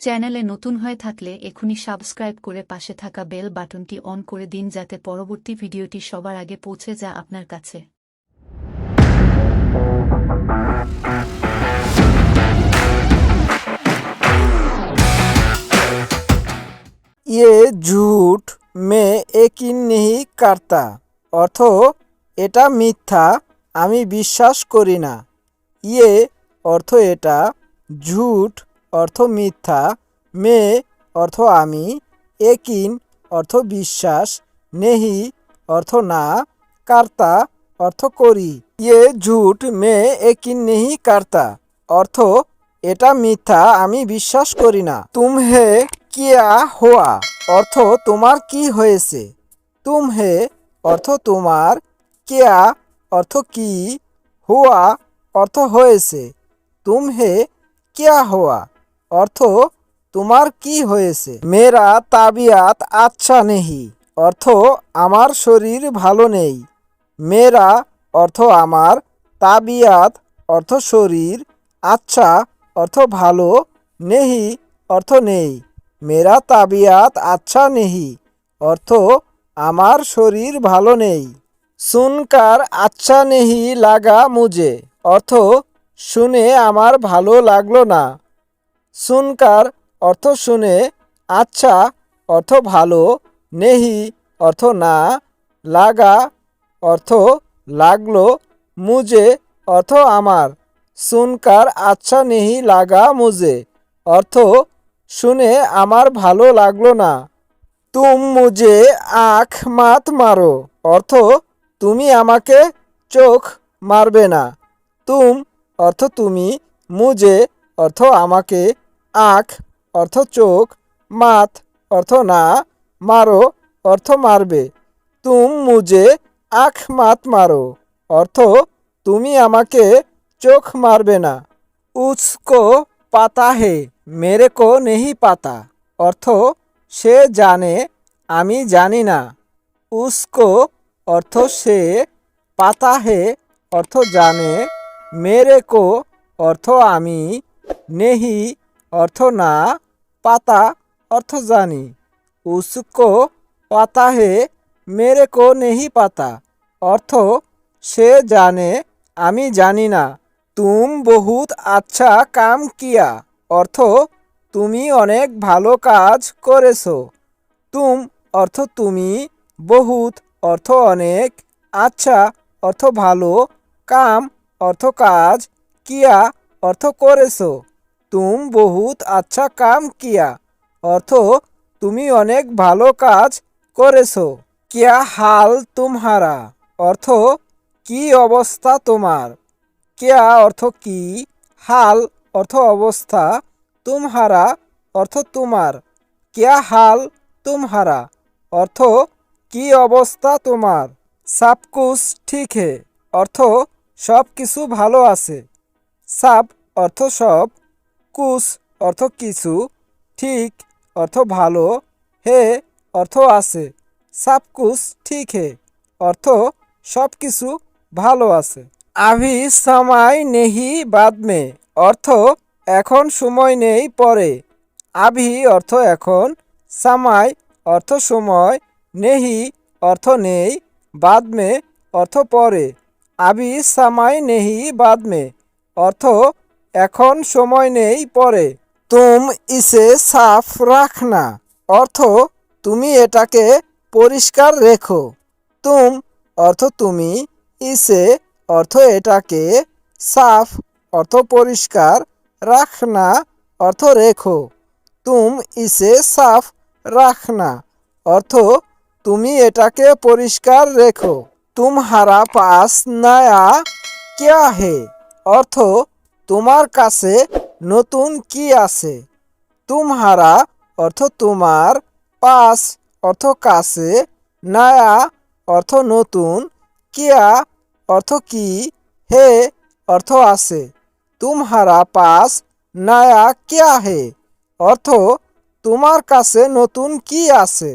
চ্যানেলে নতুন হয়ে থাকলে এখনই সাবস্ক্রাইব করে পাশে থাকা বেল বাটনটি অন করে দিন যাতে পরবর্তী ভিডিওটি সবার আগে পৌঁছে যায় আপনার কাছে ये झूठ में यकीन नहीं करता অর্থ এটা মিথ্যা আমি বিশ্বাস করি না ইয়ে অর্থ এটা ঝুট অর্থ মিথ্যা, মে, অর্থ আমি, একিন, অর্থ বিশ্বাস, নেহি, অর্থ না, কার্তা, অর্থ করি। ইয়ে ঝুট, মে, একিন, নেহি, কার্তা, অর্থ এটা মিথ্যা, আমি বিশ্বাস করি না। তুমহে কিয়া হোয়া, অর্থ তোমার কি হয়েছে? তুমহে অর্থ তোমার, কেয়া, অর্থ কি, হুয়া, অর্থ হয়েছে। তুমহে কেয়া হওয়া অর্থ, তোমার কি হয়েছে? মেরা তাবিয়াত আচ্ছা নেহি। অর্থ, আমার শরীর ভালো নেই। মেরা অর্থ, আমার তাবিয়াত, অর্থ, শরীর আচ্ছা অর্থ, ভালো নেহি, অর্থ, নেই। মেরা তাবিয়াত আচ্ছা নেহি। অর্থ, আমার শরীর ভালো নেই। সুনকার আচ্ছা নেহি লাগা মুজে। অর্থ, শুনে আমার ভালো লাগল না। সুনকার অর্থ শুনে আচ্ছা অর্থ ভালো, নেহি অর্থ না, লাগা অর্থ লাগল, মুজে অর্থ আমার, সুনকার আচ্ছা নেহি লাগা মুজে, অর্থ শুনে আমার ভালো লাগল না। তুম মুজে আখ মাত মারো, অর্থ তুমি আমাকে চোখ মারবে না। তুম অর্থ তুমি, মুজে অর্থ আমাকে, আখ, অর্থ চোখ মাত অর্থ না, মারো, অর্থ মারবে। তুম মুজে আখ মাত মারো, অর্থ তুমি আমাকে চোখ মারবে না। উসকো পাতা হে, মেরে কো নেহি পাতা, অর্থ সে জানে, আমি জানি না। উসকো অর্থ সে পাতা হে, অর্থ জানে, মেরে কো, অর্থ আমি নেহি অর্থ না, পাতা অর্থ জানি। উসকো পাতা হে, মেরে কো নেহি পাতা। অর্থ, সে জানে, আমি জানি না। তুম বহুত আচ্ছা কাম কিয়া। অর্থ, তুমি অনেক ভালো কাজ করেছ। তুম, অর্থ তুমি, বহুত, অর্থ অনেক আচ্ছা অর্থ ভালো, কাম, অর্থ কাজ, কিয়া, অর্থ করেছ। তুম বহুত আচ্ছা কাম কিয়া। অর্থ, তুমি অনেক ভালো কাজ করেছ। কিয়া হাল তুমহারা। অর্থ, কি অবস্থা তোমার? কেয়া অর্থ কি? হাল অর্থ অবস্থা তুমহারা। অর্থ তোমার। কেয়া হাল তুমহারা। অর্থ, কি অবস্থা তোমার? সাবকুস ঠিক। হে অর্থ, সব কিছু ভালো আছে। সাব অর্থ সব কুস অর্থ কিছু, ঠিক অর্থ ভালো, হে অর্থ আছে। সাবকুস ঠিক হে অর্থ সব কিছু ভালো আছে। আভি সামাই নেহি বাদ মে অর্থ এখন সময় নেই পরে। আভি অর্থ এখন, সামাই অর্থ সময়, নেহি অর্থ নেই বাদ মে অর্থ পরে। আভি সামাই নেহি বাদ মে অর্থ এখন সময় নেই পরে। তুম ইসে সাফ রাখনা। অর্থ, তুমি এটাকে পরিষ্কার রেখো। তুম, অর্থ তুমি। ইসে, অর্থ এটাকে সাফ, অর্থ পরিষ্কার রাখনা, অর্থ রেখো। তুম ইসে সাফ রাখনা। অর্থ, তুমি এটাকে পরিষ্কার রেখো। তুমহারা পাস নয়া ক্যা হে? অর্থ তোমার কাছে নতুন কি আছে? তুমহারা অর্থ তোমার পাস অর্থ কাছে, নায়া অর্থ নতুন, কিয়া অর্থ কি, হে অর্থ আছে। তুমহারা পাস নায়া কিয়া হে? অর্থ তোমার কাছে নতুন কি আছে?